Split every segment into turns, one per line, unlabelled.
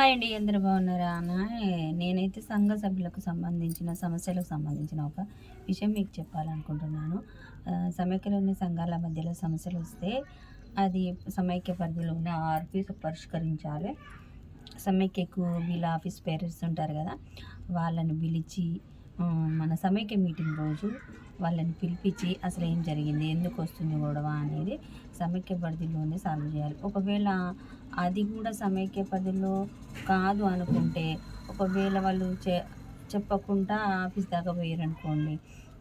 Hi అండి అందరూ బాగున్నారా? అన్న నేనైతే సంఘ సభ్యులకు సంబంధించిన సమస్యలకు సంబంధించిన ఒక విషయం మీకు చెప్పాలనుకుంటున్నాను. సమైక్యలోని సంఘాల మధ్యలో సమస్యలు వస్తే అది సమైక్య పరిధిలో ఉన్న ఆర్పి పరిష్కరించాలి. సమైక్యకు వీళ్ళ ఆఫీస్ పేరెంట్స్ ఉంటారు కదా వాళ్ళని పిలిచి మన సమైక్య మీటింగ్ రోజు వాళ్ళని పిలిపించి అసలు ఏం జరిగింది ఎందుకు వస్తుంది గొడవ అనేది సమైక్య పరిధిలోనే సాల్వ్ చేయాలి. ఒకవేళ అది కూడా సమైక్య పరిధిలో కాదు అనుకుంటే ఒకవేళ వాళ్ళు చె చెప్పకుండా ఆఫీస్ దాకా పోయారు అనుకోండి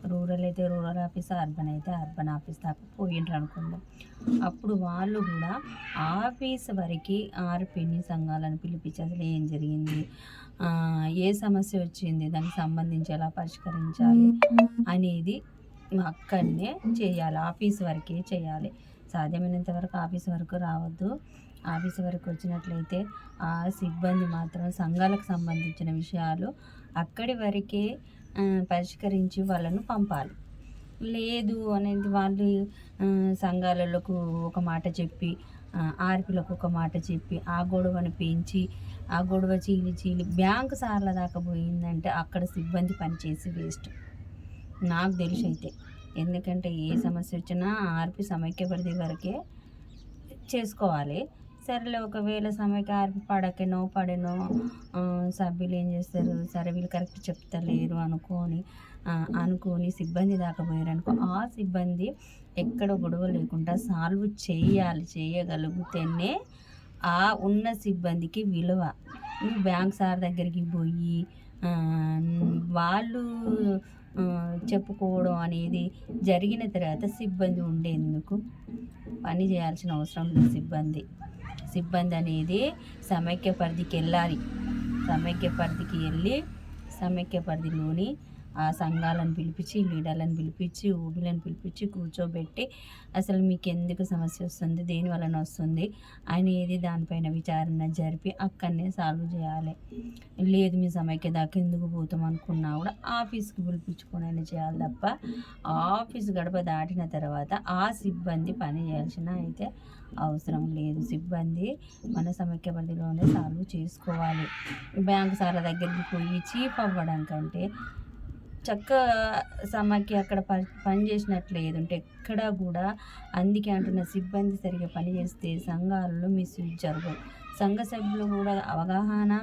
రూరల్ అయితే రూరల్ ఆఫీస్ అర్బన్ అయితే అర్బన్ ఆఫీస్ దాకా పోయిండ్రు అనుకోండి అప్పుడు వాళ్ళు కూడా ఆఫీస్ వరకు ఆర్పిని సంఘాలను పిలిపించి అసలు ఏం జరిగింది? ఏ సమస్య వచ్చింది? దానికి సంబంధించి ఎలా పరిష్కరించాలి అనేది అక్కడనే చేయాలి ఆఫీస్ వరకే చేయాలి. సాధ్యమైనంత వరకు ఆఫీస్ వరకు రావద్దు. ఆఫీస్ వరకు వచ్చినట్లయితే ఆ సిబ్బంది మాత్రం సంఘాలకు సంబంధించిన విషయాలు అక్కడి వరకే పరిష్కరించి వాళ్ళను పంపాలి. లేదు అనేది వాళ్ళు సంఘాలకు సంఘాలలోకి ఒక మాట చెప్పి ఆర్పిలకు ఒక మాట చెప్పి ఆ గొడవను పెంచి ఆ గొడవ చీలి చీలి బ్యాంకు సార్ల దాకా పోయిందంటే అక్కడ సిబ్బంది పనిచేసి వేస్ట్. నాకు తెలిసి అయితే. ఎందుకంటే ఏ సమస్య వచ్చినా ఆర్పి సమైక్య పరిధి వరకే చేసుకోవాలి. సరేలే ఒకవేళ సమైక్య ఆర్పి పడకనో పడనో సభ్యులు ఏం చేస్తారు? సరే వీళ్ళు కరెక్ట్ చెప్తలేరు అనుకొని అనుకొని సిబ్బంది దాకా పోయారు అనుకో ఆ సిబ్బంది ఎక్కడ గొడవ లేకుండా సాల్వ్ చేయాలి చేయగలిగితేనే ఆ ఉన్న సిబ్బందికి విలువ. నువ్వు బ్యాంక్ సార్ దగ్గరికి పోయి వాళ్ళు చెప్పుకోవడం అనేది జరిగిన తర్వాత సిబ్బంది ఉండేందుకు పని చేయాల్సిన అవసరం లేదు సిబ్బంది. సిబ్బంది అనేది సమైక్య పరిధికి వెళ్ళాలి. సమైక్య పరిధికి వెళ్ళి సమైక్య పరిధిలోని ఆ సంఘాలను పిలిపించి లీడర్లను పిలిపించి ఊబిలను పిలిపించి కూర్చోబెట్టి అసలు మీకు ఎందుకు సమస్య వస్తుంది? దేని వలన వస్తుంది? అనేది దానిపైన విచారణ జరిపి అక్కడనే సాల్వ్ చేయాలి. లేదు మీ సమైక్య దాకా ఎందుకు పోతాం అనుకున్నా కూడా ఆఫీస్కి పిలిపించుకొని అయినా చేయాలి తప్ప ఆఫీస్ గడప దాటిన తర్వాత ఆ సిబ్బంది పని చేయాల్సిన అయితే అవసరం లేదు. సిబ్బంది మన సమైక్య పరిధిలోనే సాల్వ్ చేసుకోవాలి. బ్యాంకు సార్ల దగ్గరికి పోయి చీఫ్ అవ్వడం కంటే చక్క సమాఖ్య అక్కడ పని పని చేసినట్లేదు ఎక్కడా కూడా అందుకే అంటున్న సిబ్బంది సరిగా పనిచేస్తే సంఘాలలో మిస్యూజ్ జరగవు. సంఘ సభ్యులు కూడా అవగాహన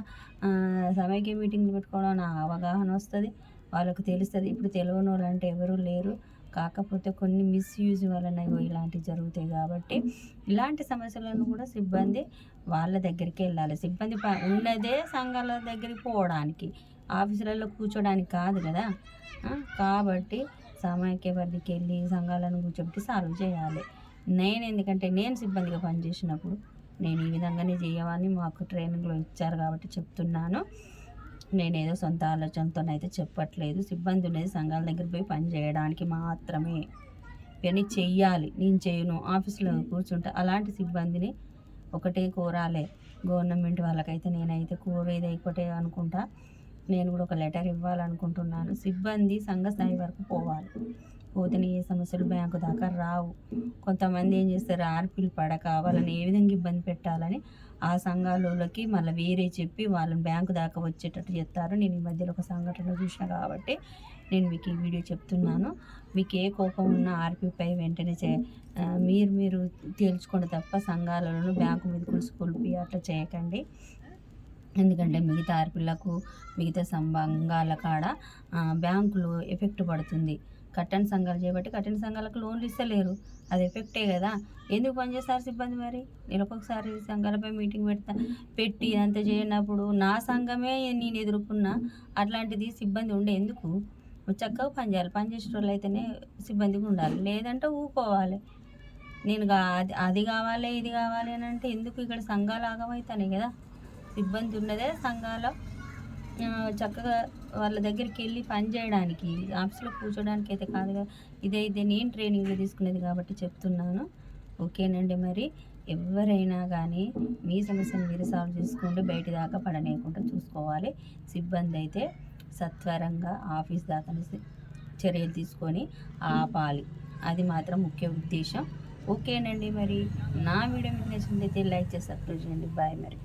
సమైక్య మీటింగ్లు పెట్టుకోవడం నా అవగాహన వస్తుంది. వాళ్ళకు తెలుస్తుంది. ఇప్పుడు తెలియని వాళ్ళు అంటే ఎవరూ లేరు. కాకపోతే కొన్ని మిస్యూజ్ వలన ఇలాంటివి జరుగుతాయి కాబట్టి ఇలాంటి సమస్యలను కూడా సిబ్బంది వాళ్ళ దగ్గరికి వెళ్ళాలి. సిబ్బంది ఉన్నదే సంఘాల దగ్గరికి పోవడానికి. ఆఫీసులలో కూర్చోడానికి కాదు కదా? కాబట్టి సమాఖ్య పరిధికి వెళ్ళి సంఘాలను కూర్చోబెట్టి సాల్వ్ చేయాలి. నేను ఎందుకంటే నేను సిబ్బందిగా పనిచేసినప్పుడు నేను ఈ విధంగానే చేయమని మాకు ట్రైనింగ్లో ఇచ్చారు కాబట్టి చెప్తున్నాను. నేనేదో సొంత ఆలోచనతోనైతే చెప్పట్లేదు. సిబ్బంది ఉండేది సంఘాల దగ్గర పోయి పని చేయడానికి మాత్రమే. పని చెయ్యాలి. నేను చేయను. ఆఫీస్లో కూర్చుంటే అలాంటి సిబ్బందిని ఒకటే కోరాలే. గవర్నమెంట్ వాళ్ళకైతే నేనైతే కోరేది ఒకటే అనుకుంటా. నేను కూడా ఒక లెటర్ ఇవ్వాలనుకుంటున్నాను. సిబ్బంది సంఘ స్థాయి వరకు పోవాలి. పోతేనే ఏ సమస్యలు బ్యాంకు దాకా రావు. కొంతమంది ఏం చేస్తారు? ఆర్పీలు పడక వాళ్ళని ఏ విధంగా ఇబ్బంది పెట్టాలని ఆ సంఘాలకి మళ్ళీ వేరే చెప్పి వాళ్ళని బ్యాంకు దాకా వచ్చేటట్టు చెప్తారు. నేను ఈ మధ్యలో ఒక సంఘటన చూసిన కాబట్టి నేను మీకు ఈ వీడియో చెప్తున్నాను. మీకు ఏ కోపం ఉన్నా ఆర్పీపై వెంటనే చే మీరు మీరు తేల్చుకోండి తప్ప సంఘాలలో బ్యాంకు మీద కులుసుకొల్పి అట్లా చేయకండి. ఎందుకంటే మిగతా ఆర్పిల్లకు మిగతా సంబంధాల కాడ బ్యాంకులు ఎఫెక్ట్ పడుతుంది. కట్టని సంఘాలు చేపట్టి కట్టని సంఘాలకు లోన్లు ఇస్తలేరు. అది ఎఫెక్టే కదా. ఎందుకు పనిచేస్తారు సిబ్బంది మరి? నెలకొకసారి సంఘాలపై మీటింగ్ పెడతా పెట్టి అంత చేయనప్పుడు నా సంఘమే నేను ఎదుర్కొన్నా అట్లాంటిది సిబ్బంది ఉండే ఎందుకు? చక్కగా పనిచేయాలి పనిచేసే వాళ్ళు అయితేనే సిబ్బందిగా ఉండాలి. లేదంటే ఊకోవాలి నేను అది అది కావాలి ఇది కావాలి అని అంటే ఎందుకు ఇక్కడ సంఘాలు ఆగమవుతానే కదా? సిబ్బంది ఉన్నదే సంఘాలు. చక్కగా వాళ్ళ దగ్గరికి వెళ్ళి పని చేయడానికి ఆఫీస్లో కూర్చోడానికి అయితే కాదు కదా ఇదైతే నేను ట్రైనింగ్లో తీసుకునేది కాబట్టి చెప్తున్నాను. ఓకేనండి మరి? ఎవరైనా కానీ మీ సమస్యను మీరు సాల్వ్ చేసుకోండి బయట దాకా పడనేయకుండా చూసుకోవాలి. సిబ్బంది అయితే సత్వరంగా ఆఫీస్ దాకా చర్యలు తీసుకొని ఆపాలి. అది మాత్రం ముఖ్య ఉద్దేశం. ఓకేనండి మరి? నా వీడియో మీకు నచ్చినట్లయితే లైక్ చేసి సబ్స్క్రైబ్ చేయండి. బాయ్ మరి.